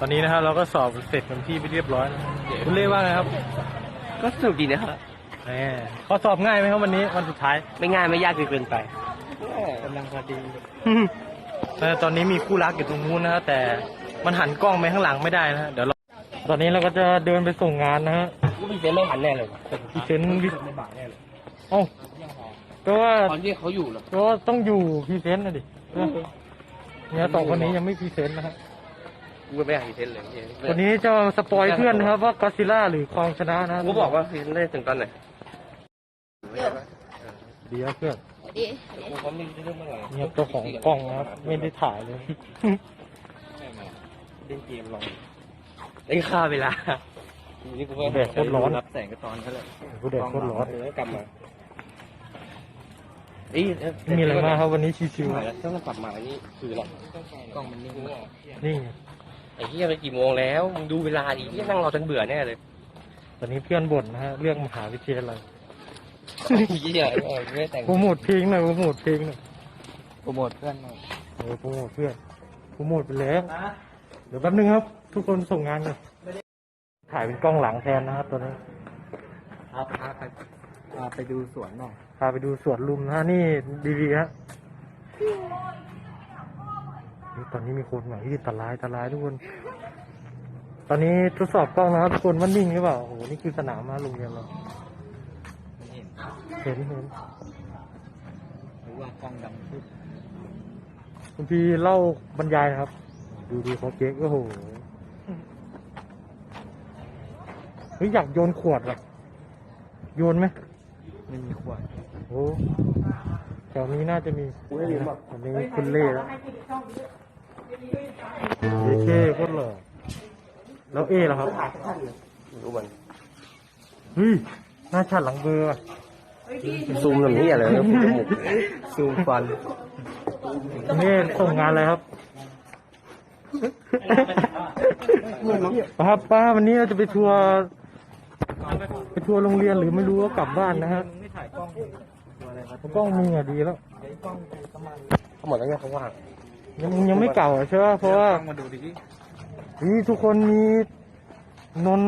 ตอนนี้นะครับเราก็สอบเสร็จเป็นที่ไปเรียบร้อยแล้วคุณเล่ว่าไงครับก็สนุกดีนะครับ แหมข้อสอบง่ายไหมครับวันนี้วันสุดท้าย ไม่ง่ายไม่ยากจนเกินไป กำลังพอดีแต่ตอนนี้มีคู่รักอยู่ตรงนู้นนะฮะแต่มันหันกล้องไปข้างหลังไม่ได้นะฮะเดี๋ยวเราตอนนี้เราก็จะเดินไปส่งงานนะฮะก็มีเซนไม่ทันแน่เลยพรีเซนต์วิไม่บาแน่เลยเอ้าก็ว่าตอนที่เขาอยู่เหรอก็ต้องอยู่พรีเซนต์นะดิเนี่ยสองคนนี้ยังไม่พรีเซนต์นะฮะ กูไม่อยากพรีเซนเลยวันนี้จะสปอยเพื่อนนะครับว่าก็ซิล่าหรือคองชนะนะกูบอกว่าพรีเซนได้ถึงตอนไหนเดียวเพื่อนดีกูเขาไม่เรื่องเมื่อไหร่เนี่ยเจ้าของกล้องนะครับไม่ได้ถ่ายเลยเล่นเกมลองเล่นค่าเวลานี่กูแดดโคตรร้อนรับแสงก็ตอนเขาเลยกูแดดโคตรร้อนแล้วกลับมาเอ้ยไม่มีอะไรมากครับวันนี้ชิวแล้วถ้ามันกลับมานี่คืออะไรกล้องมันนิ่งๆนี่ไง ไอ้เหี้ยไปกี่โมงแล้วมึงดูเวลาดิที่นั่งรอจนเบื่อแน่เลยตอนนี้เพื่อนบ่นนะฮะเรื่องมหาวิทยาลัยเหี้ยเออไม่ได้แต่งโปรโมทเพลงหน่อยโปรโมทเพลงหน่อยโปรโมทเพื่อนหน่อยเออโปรโมทเพื่อนโปรโมทไปแล้วเดี๋ยวแป๊บนึงครับ ทุกคนส่งงานกันถ่ายเป็นกล้องหลังแทนนะครับตอนนี้พาพาไปพาไปดูสวนหน่อยพาไปดูสวนลุมนะฮะนี่ดีๆฮะนี่ ตอนนี้มีคนใหม่ที่ตะลายตะลายทุกคน ตอนนี้ทดสอบกล้องนะครับทุกคนว่านิ่งหรือเปล่า โอ้โห นี่คือสนามมาโรงเรียนเรา เห็นเห็นหรือว่ากล้องดำปึ๊บคุณพี่เล่าบรรยายนะครับ ดูดูเขาเก๊กโอ้โหเฮ้ยอยากโยนขวดว่ะโยนไหมไม่มีขวดโอ้แถวนี้น่าจะมีตอนนี้คุณเล่แล้ว เอเคโคตรหล่อแล้วเอเหรอครับไม่รู้มันเฮ้ยหน้าชัดหลังเบอร์ว่ะซูมแบบนี้อะไรนะจมูกซูมฟันนี่ส่งงานอะไรครับป้าป้าวันนี้เราจะไปทัวร์ไปทัวร์โรงเรียนหรือไม่รู้ว่ากลับบ้านนะฮะกล้องมีอะดีแล้วเขาหมดแล้วเนี่ยเขาว่าง ยังยังไม่เก่าอะใช่ป่ะเพราะว่า มาดูดิ นี่ทุกคนมีนน